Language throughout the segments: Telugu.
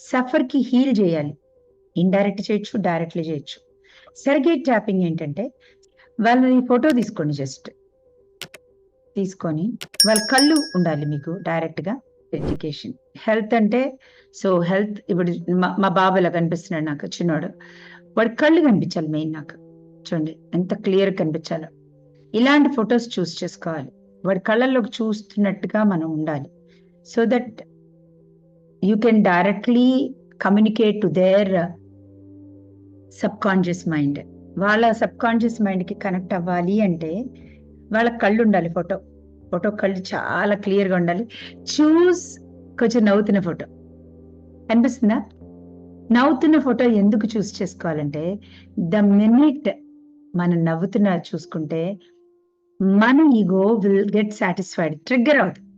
సఫర్కి హీల్ చేయాలి. ఇండైరెక్ట్ చేయొచ్చు డైరెక్ట్లీ చేయొచ్చు. సర్గేట్ ట్యాపింగ్ ఏంటంటే వాళ్ళని ఫోటో తీసుకోండి జస్ట్. తీసుకొని వాళ్ళ కళ్ళు ఉండాలి మీకు డైరెక్ట్గా ఎడ్యుకేషన్. హెల్త్ అంటే సో హెల్త్ ఇప్పుడు మా- మా బాబు ఇలా కనిపిస్తున్నాడు నాకు చిన్నోడు. వాడి కళ్ళు కనిపించాలి మెయిన్ నాకు. చూడండి ఎంత క్లియర్ కనిపించాలో. ఇలాంటి ఫొటోస్ చూస్ చేసుకోవాలి. వాడి కళ్ళల్లోకి చూస్తున్నట్టుగా మనం ఉండాలి. So that you can directly communicate to their subconscious mind వాళ్ళ సబ్ కాన్షియస్ మైండ్కి కనెక్ట్ అవ్వాలి అంటే వాళ్ళ కళ్ళు ఉండాలి ఫోటో ఫోటో కళ్ళు చాలా క్లియర్గా ఉండాలి. చూస్ కొంచెం నవ్వుతున్న ఫోటో అనిపిస్తుందా? నవ్వుతున్న ఫోటో ఎందుకు చూస్ చేసుకోవాలంటే ద మినిట్ మనం నవ్వుతున్న చూసుకుంటే మన ego will get satisfied trigger అవుతుంది.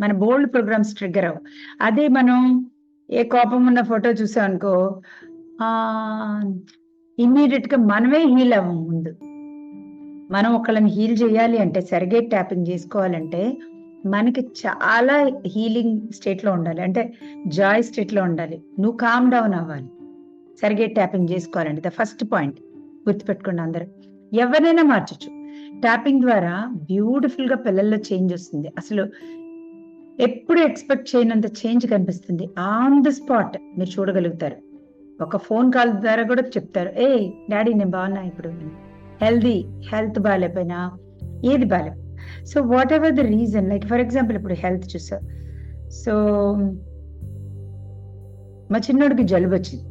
మన బోల్డ్ ప్రోగ్రామ్స్ ట్రిగ్గర్ అవ్వు అదే మనం ఏ కోపం ఉన్న ఫోటో చూసాం అనుకో ఇమ్మీడియట్గా మనమే హీల్ అవ్వం ముందు. మనం ఒకళ్ళని హీల్ చేయాలి అంటే సరిగే ట్యాపింగ్ చేసుకోవాలంటే మనకి చాలా హీలింగ్ స్టేట్లో ఉండాలి. అంటే జాయ్ స్టేట్లో ఉండాలి. నువ్వు కామ్ డౌన్ అవ్వాలి. సరిగే ట్యాపింగ్ చేసుకోవాలంటే ద ఫస్ట్ పాయింట్ గుర్తుపెట్టుకోండి అందరూ. ఎవరినైనా మార్చొచ్చు. ట్యాపింగ్ ద్వారా బ్యూటిఫుల్గా పిల్లల్లో చేంజ్ వస్తుంది. అసలు ఎప్పుడు ఎక్స్పెక్ట్ చేయనంత చేంజ్ కనిపిస్తుంది. ఆన్ ద స్పాట్ మీరు చూడగలుగుతారు. ఒక ఫోన్ కాల్ ద్వారా కూడా చెప్తారు. ఏ డాడీ నేను బాగున్నా ఇప్పుడు. హెల్దీ హెల్త్ బాగాలేకపోయినా ఏది బాగాలే so whatever the reason like for example ఇప్పుడు హెల్త్ చూసా. సో మా చిన్నోడికి జలుబు వచ్చింది.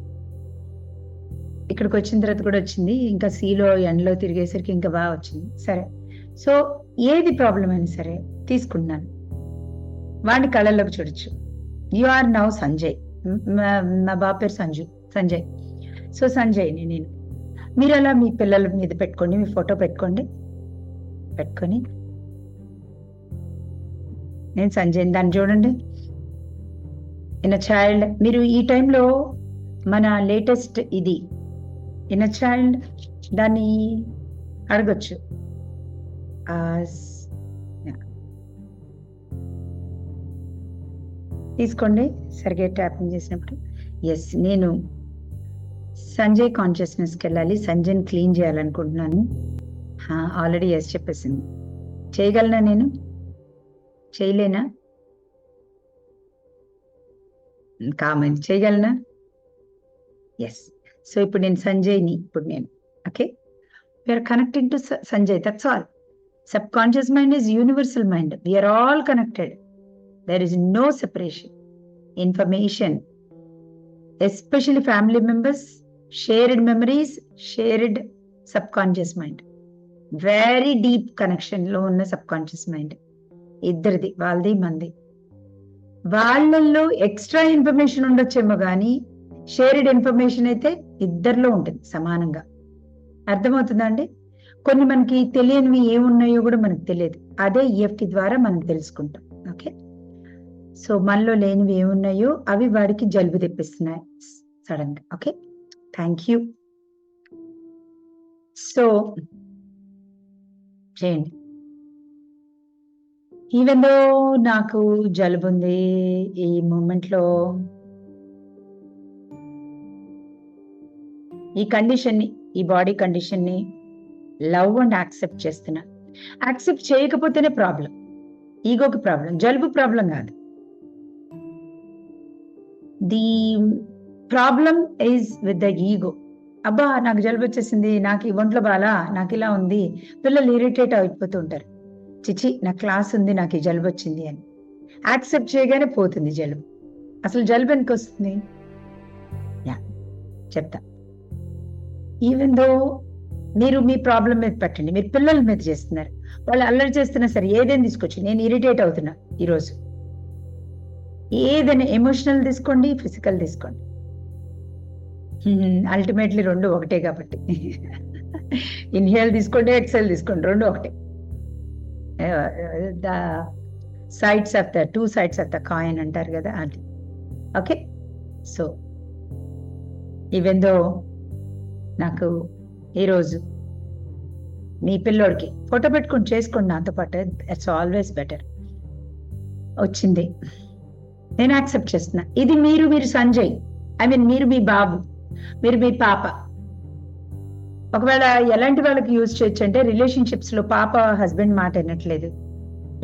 ఇక్కడికి వచ్చిన తర్వాత కూడా వచ్చింది. ఇంకా సీలో ఎండలో తిరిగేసరికి ఇంకా బాగా వచ్చింది. సరే. సో ఏది ప్రాబ్లం అయినా సరే తీసుకున్నాను వాడిని కళ్ళల్లోకి చూడొచ్చు. You are now Sanjay. మా- మా బాబు పేరు సంజు సంజయ్. సో సంజయ్ నేను. మీరు అలా మీ పిల్లల మీద పెట్టుకోండి మీ ఫోటో పెట్టుకోండి. పెట్టుకొని. నేను సంజయ్ దాన్ని చూడండి. ఇన్ చైల్డ్ మీరు ఈ టైంలో మన లేటెస్ట్ ఇది. ఇన్ చైల్డ్ దాన్ని అడగొచ్చు. తీసుకోండి. సరిగ్గా ట్యాపింగ్ చేసినప్పుడు. ఎస్ నేను సంజయ్ కాన్షియస్నెస్కి వెళ్ళాలి. సంజయ్ని క్లీన్ చేయాలనుకుంటున్నాను. ఆల్రెడీ ఎస్ చెప్పేసింది. చేయగలనా నేను? చేయలేనా? కామెంట్ చేయగలనా? ఎస్ సో ఇప్పుడు నేను సంజయ్ని ఇప్పుడు నేను. Okay we're connecting to Sanjay that's all subconscious mind is universal mind we're all connected there is no separation information especially family members shared memories shared subconscious mind very deep కనెక్షన్లో ఉన్న సబ్ కాన్షియస్ మైండ్ ఇద్దరిది వాళ్ళది మంది. వాళ్ళల్లో ఎక్స్ట్రా ఇన్ఫర్మేషన్ ఉండొచ్చేమో కానీ షేర్డ్ ఇన్ఫర్మేషన్ అయితే ఇద్దరిలో ఉంటుంది సమానంగా. అర్థమవుతుందా అండి? కొన్ని మనకి తెలియనివి ఏమున్నాయో కూడా మనకు తెలియదు. అదే ఈఎఫ్టి ద్వారా మనం తెలుసుకుంటాం. ఓకే? సో మనలో లేనివి ఏమున్నాయో అవి వాడికి జలుబు తెప్పిస్తున్నాయి. సడన్గా ఓకే థ్యాంక్ యూ సో చేయండి. ఈవెన్ దో నాకు జలుబు ఉంది ఈ మూమెంట్లో ఈ కండిషన్ని ఈ బాడీ కండిషన్ని లవ్ అండ్ యాక్సెప్ట్ చేస్తున్నా. యాక్సెప్ట్ చేయకపోతేనే ప్రాబ్లం ఈగోకి ప్రాబ్లం జలుబు ప్రాబ్లం కాదు. The problem is with the ego అబ్బా నాకు జలుబు వచ్చేసింది నాకు ఈ ఒంట్లో బాలా నాకు ఇలా ఉంది. పిల్లలు ఇరిటేట్ అయిపోతూ ఉంటారు. చిచి నా క్లాస్ ఉంది నాకు ఈ జలుబు వచ్చింది అని. యాక్సెప్ట్ చేయగానే పోతుంది జలుబు. అసలు జలుబు ఎందుకు వస్తుంది? యా చెప్తా. ఈవెన్ దో మీరు మీ ప్రాబ్లం మీద పెట్టండి మీరు పిల్లల మీద చేస్తున్నారు. వాళ్ళు అల్లరి చేస్తున్నా సరే ఏదేం తీసుకొచ్చి నేను ఇరిటేట్ అవుతున్నా ఈరోజు. ఏదైనా ఎమోషనల్ తీసుకోండి ఫిజికల్ తీసుకోండి. అల్టిమేట్లీ రెండు ఒకటే కాబట్టి. ఇన్హేల్ తీసుకోండి ఎక్సెల్ తీసుకోండి రెండు ఒకటే. The sides of the two sides of the coin అంటారు కదా అది. ఓకే సో ఇవెందో నాకు ఈరోజు మీ పిల్లోడికి ఫోటో పెట్టుకుని చేసుకోండి నాతో పాటు ఇట్స్ ఆల్వేస్ బెటర్ వచ్చింది. నేను యాక్సెప్ట్ చేస్తున్నా. ఇది మీరు మీరు సంజయ్. ఐ మీన్ మీరు మీ బాబు. మీరు మీ పాప. ఒకవేళ ఎలాంటి వాళ్ళకి యూజ్ చేయొచ్చు అంటే రిలేషన్షిప్స్లో పాప హస్బెండ్ మాట వినట్లేదు.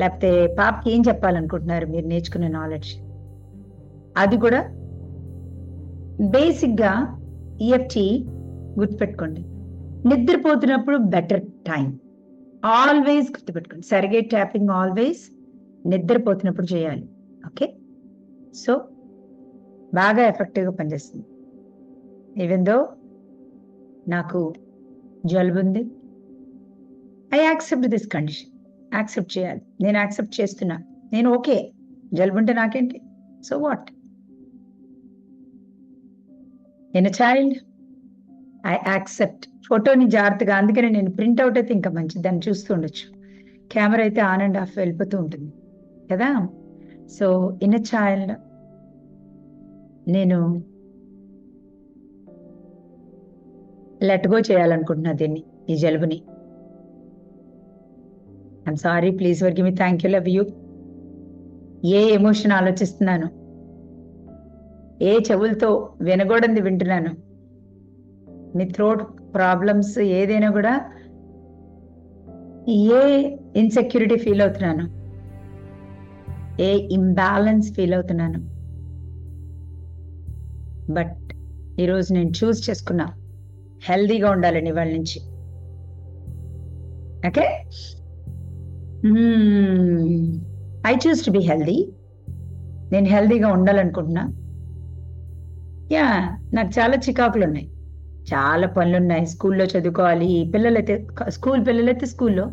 లేకపోతే పాపకి ఏం చెప్పాలనుకుంటున్నారు మీరు నేర్చుకునే నాలెడ్జ్ అది కూడా బేసిక్గా ఈఎఫ్టి గుర్తుపెట్టుకోండి. నిద్రపోతున్నప్పుడు బెటర్ టైం ఆల్వేస్ గుర్తుపెట్టుకోండి. సరిగే ట్యాపింగ్ ఆల్వేస్ నిద్రపోతున్నప్పుడు చేయాలి. సో బాగా ఎఫెక్టివ్గా పనిచేస్తుంది. ఈవెన్ దో నాకు జలుబు ఉంది. I accept this condition accept చేయాలి. నేను యాక్సెప్ట్ చేస్తున్నా. నేను ఓకే జలుబు ఉంటే నాకేంటి? సో వాట్ నేను చైల్డ్ ఐ యాక్సెప్ట్ ఫోటోని జాగ్రత్తగా అందుకనే నేను ప్రింట్అవుట్ అయితే ఇంకా మంచిది. దాన్ని చూస్తూ ఉండొచ్చు. కెమెరా అయితే ఆన్ అండ్ ఆఫ్ వెళ్ళిపోతూ ఉంటుంది. కదా? సో ఇన్ చైల్డ్ నేను లెట్గో చేయాలనుకుంటున్నా దీన్ని ఈ జలుబుని. I'm sorry please forgive me thank you love you A emotion ఆలోచిస్తున్నాను? ఏ చెవులతో వినకూడదు వింటున్నాను? మీ థ్రోట్ ప్రాబ్లమ్స్ ఏదైనా కూడా ఏ ఇన్సెక్యూరిటీ ఫీల్ అవుతున్నాను? ఏ ఇంబ్యాలెన్స్ ఫీల్ అవుతున్నాను? బట్ ఈరోజు నేను చూస్ చేసుకున్నా. హెల్దీగా ఉండాలండి ఇవాళ నుంచి. Okay? I choose to be healthy. నేను హెల్దీగా ఉండాలనుకుంటున్నా. యా నాకు చాలా చికాకులు ఉన్నాయి చాలా పనులు ఉన్నాయి స్కూల్లో చదువుకోవాలి. పిల్లలైతే స్కూల్ పిల్లలైతే స్కూల్లో.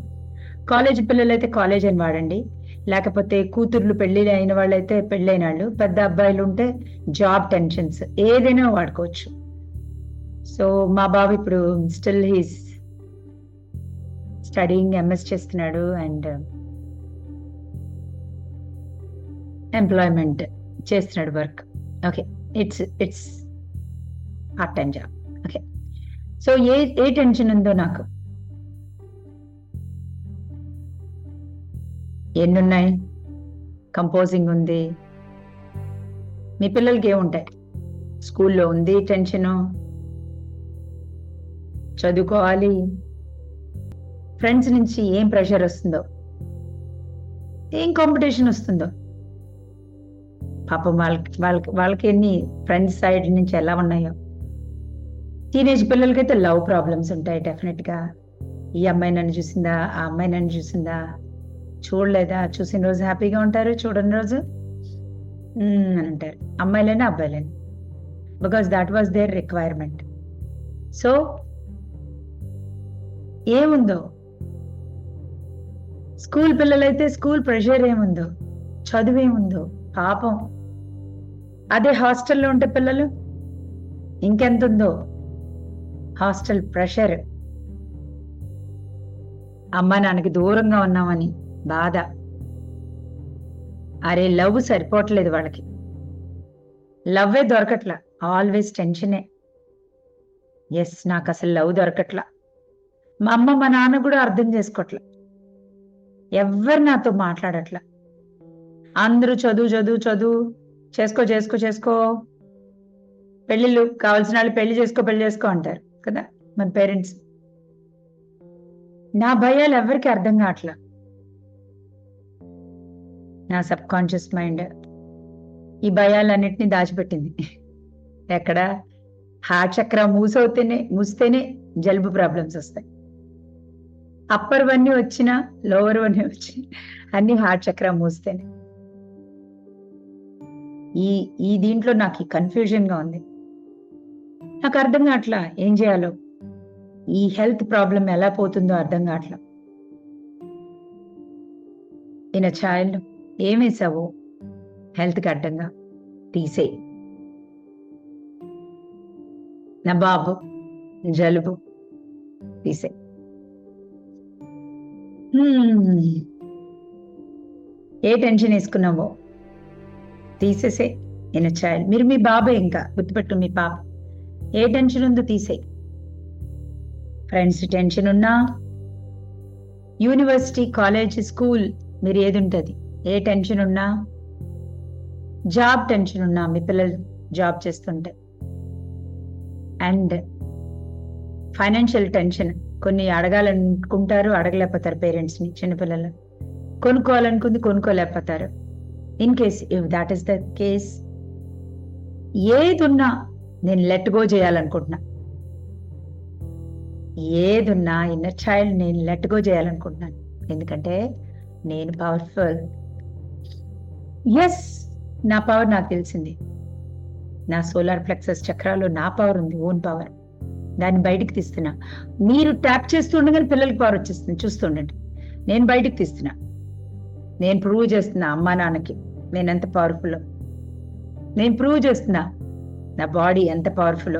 కాలేజ్ పిల్లలైతే కాలేజ్ అని వాడండి. లేకపోతే కూతుర్లు పెళ్ళి అయిన వాళ్ళైతే పెళ్ళైన వాళ్ళు పెద్ద అబ్బాయిలు ఉంటే జాబ్ టెన్షన్స్ ఏదైనా వాడుకోవచ్చు. సో మా బాబు ఇప్పుడు స్టిల్ హీస్ స్టడీయింగ్ ఎంఎస్ చేస్తున్నాడు అండ్ ఎంప్లాయ్మెంట్ చేస్తున్నాడు work. Okay it's it's part time job. Okay. So ఏ ఏ టెన్షన్ ఉందో నాకు? ఎన్నున్నాయి? కంపోజింగ్ ఉంది. మీ పిల్లలకి ఏముంటాయి? స్కూల్లో ఉంది టెన్షను? చదువుకోవాలి? ఫ్రెండ్స్ నుంచి ఏం ప్రెషర్ వస్తుందో? ఏం కాంపిటీషన్ వస్తుందో? పాపం వాళ్ళకి వాళ్ళకి వాళ్ళకి ఎన్ని ఫ్రెండ్స్ సైడ్ నుంచి ఎలా ఉన్నాయో? టీనేజ్ పిల్లలకైతే లవ్ ప్రాబ్లమ్స్ ఉంటాయి డెఫినెట్గా. ఈ అమ్మాయి నన్ను చూసిందా? ఆ అమ్మాయి నన్ను చూసిందా? చూడలేదా? చూసిన రోజు హ్యాపీగా ఉంటారు చూడని రోజు? అని అంటారు. అమ్మాయిలైనా అబ్బాయిలైనా. Because that was their requirement so ఏముందో? స్కూల్ పిల్లలైతే స్కూల్ ప్రెషర్ ఏముందో? చదువు ఏముందో? పాపం. అదే హాస్టల్లో ఉంటే పిల్లలు? ఇంకెంత ఉందో హాస్టల్ ప్రెషర్ అమ్మ నాన్నకి దూరంగా ఉన్నామని. బాధ. అరే లవ్ సరిపోవట్లేదు వాళ్ళకి. లవ్వే దొరకట్లా. ఆల్వేస్ టెన్షనే ఎస్ నాకు అసలు లవ్ దొరకట్లా. మా అమ్మ మా నాన్న కూడా అర్థం చేసుకోవట్లా ఎవ్వరు నాతో మాట్లాడట్లా. అందరూ చదువు చదువు చదువు. చేసుకో చేసుకో చేసుకో. పెళ్ళిళ్ళు కావాల్సిన వాళ్ళు పెళ్ళి చేసుకో పెళ్ళి చేసుకో అంటారు కదా మన పేరెంట్స్. నా భయాలు ఎవరికి అర్థం కావట్లా? నా సబ్ కాన్షియస్ మైండ్ ఈ భయాలన్నిటిని దాచిపెట్టింది. ఎక్కడ? హార్ట్ చక్ర మూసవుతేనే మూస్తేనే జలుబు ప్రాబ్లమ్స్ వస్తాయి. అప్పర్ వన్నీ వచ్చినా లోవర్ వన్నీ వచ్చి అన్ని హార్ట్ చక్ర మూస్తేనే. ఈ ఈ దీంట్లో నాకు ఈ కన్ఫ్యూజన్గా ఉంది. నాకు అర్థం కావట్లా ఏం చేయాలో? ఈ హెల్త్ ప్రాబ్లం ఎలా పోతుందో అర్థం కావట్లా? ఇన్ చైల్డ్ ఏమేసావు హెల్త్కి అడ్డంగా. తీసే నబాబు జలుబు. తీసే ఏ టెన్షన్ వేసుకున్నావో? తీసేసే ఇన్ చైల్డ్ మీరు మీ బాబే ఇంకా. గుర్తుపెట్టు మీ పాప. ఏ టెన్షన్ ఉందో తీసే ఫ్రెండ్స్ టెన్షన్ ఉన్నా. యూనివర్సిటీ కాలేజ్ స్కూల్ మీరు ఏది ఉంటుంది? ఏ టెన్షన్ ఉన్నా జాబ్ టెన్షన్ ఉన్నా మీ పిల్లలు జాబ్ చేస్తుంటే. అండ్ ఫైనాన్షియల్ టెన్షన్ కొన్ని అడగాలనుకుంటారు అడగలేకపోతారు పేరెంట్స్ని చిన్నపిల్లలు. కొనుక్కోవాలనుకుంది కొనుక్కోలేకపోతారు. In case if that is the case ఏదున్నా నేను లెట్ గో చేయాలనుకుంటున్నా. ఏదున్నా ఇన్నర్ చైల్డ్ నేను లెట్ గో చేయాలనుకుంటున్నాను. ఎందుకంటే నేను పవర్ఫుల్ ఎస్ నా పవర్ నాకు తెలిసింది. నా సోలార్ ప్లెక్సస్ చక్రాల్లో నా పవర్ ఉంది ఓన్ పవర్ దాన్ని బయటికి తీస్తున్నా. మీరు ట్యాప్ చేస్తుండగానే పిల్లలకి పవర్ వచ్చేస్తుంది చూస్తుండండి నేను బయటికి తీస్తున్నా. నేను ప్రూవ్ చేస్తున్నా అమ్మా నాన్నకి నేను ఎంత పవర్ఫుల్ నేను ప్రూవ్ చేస్తున్నా నా బాడీ ఎంత పవర్ఫుల్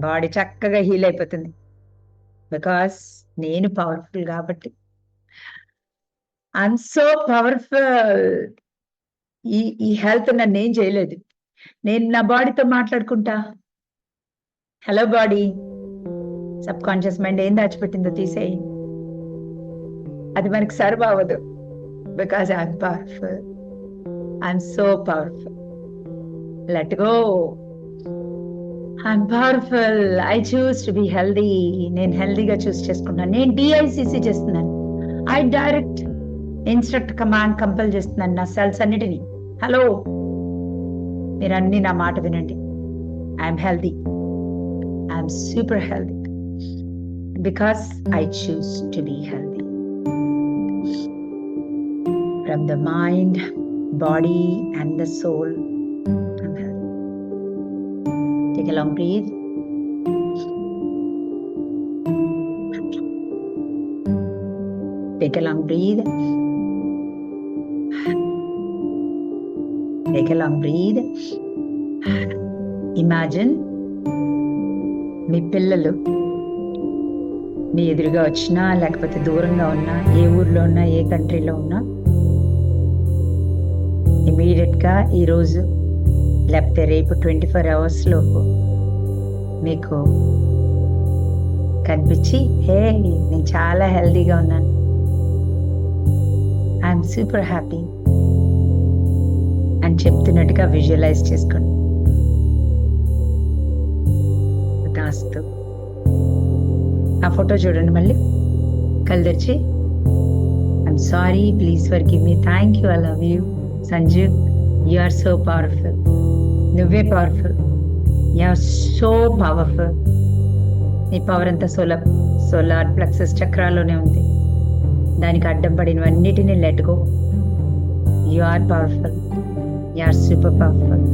బాడీ చక్కగా హీల్ అయిపోతుంది. బికాస్ నేను పవర్ఫుల్ కాబట్టి. ఐఎమ్ సో పవర్ఫుల్ ఈ ఈ హెల్త్ నన్ను ఏం చేయలేదు. నేను నా బాడీతో మాట్లాడుకుంటా. Hello body subconscious mind ఏం దాచిపెట్టిందో తీసేయి. అది మనకి సర్వ్ అవ్వదు. Because I'm powerful I'm so powerful let go I'm powerful I choose to be healthy నేను హెల్దీగా చూస్ చేసుకుంటాను నేను డిఐసిసి చేస్తున్నాను. I direct instruct command compel చేస్తున్నాను నా సెల్స్ అన్నిటినీ. హలో మీరు అన్ని నా మాట వినండి. I'm healthy I'm super healthy because I choose to be healthy from the mind body and the soul Take a long breathe. Take a long breathe. Take a long breathe. Imagine మీ పిల్లలు మీ ఎదురుగా వచ్చినా లేకపోతే దూరంగా ఉన్నా ఏ ఊర్లో ఉన్నా ఏ కంట్రీలో ఉన్నా ఇమీడియట్గా ఈరోజు లేకపోతే రేపు ట్వంటీ ఫోర్ అవర్స్లో మీకు కనిపించి హే నేను చాలా హెల్దీగా ఉన్నాను ఐఎమ్ సూపర్ హ్యాపీ అని చెప్తున్నట్టుగా విజువలైజ్ చేసుకోండి. దాస్తూ. ఆ ఫోటో చూడండి మళ్ళీ. కలిదర్చి తెరిచి. I'm sorry please forgive me thank you I love you Sanjeev you are so powerful నువ్వే powerful you are so powerful నీ పవర్ అంతా సోలార్ సోలార్ ప్లక్సెస్ చక్రాల్లోనే ఉంది. దానికి అడ్డం పడినవన్నిటినీ let go you are powerful you are super powerful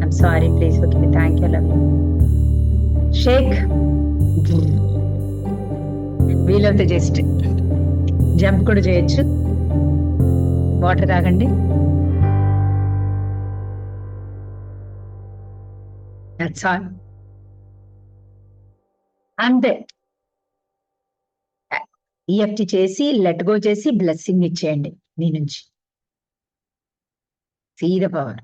I'm sorry please okay thank you love you shake వీలవుతే just jump కూడా చేయొచ్చు. వాటర్ తాగండి. దట్స్ ఆల్ అంతే. ఈఎఫ్టి చేసి లెట్ గో చేసి బ్లెస్సింగ్ ఇచ్చేయండి మీ నుంచి. See the power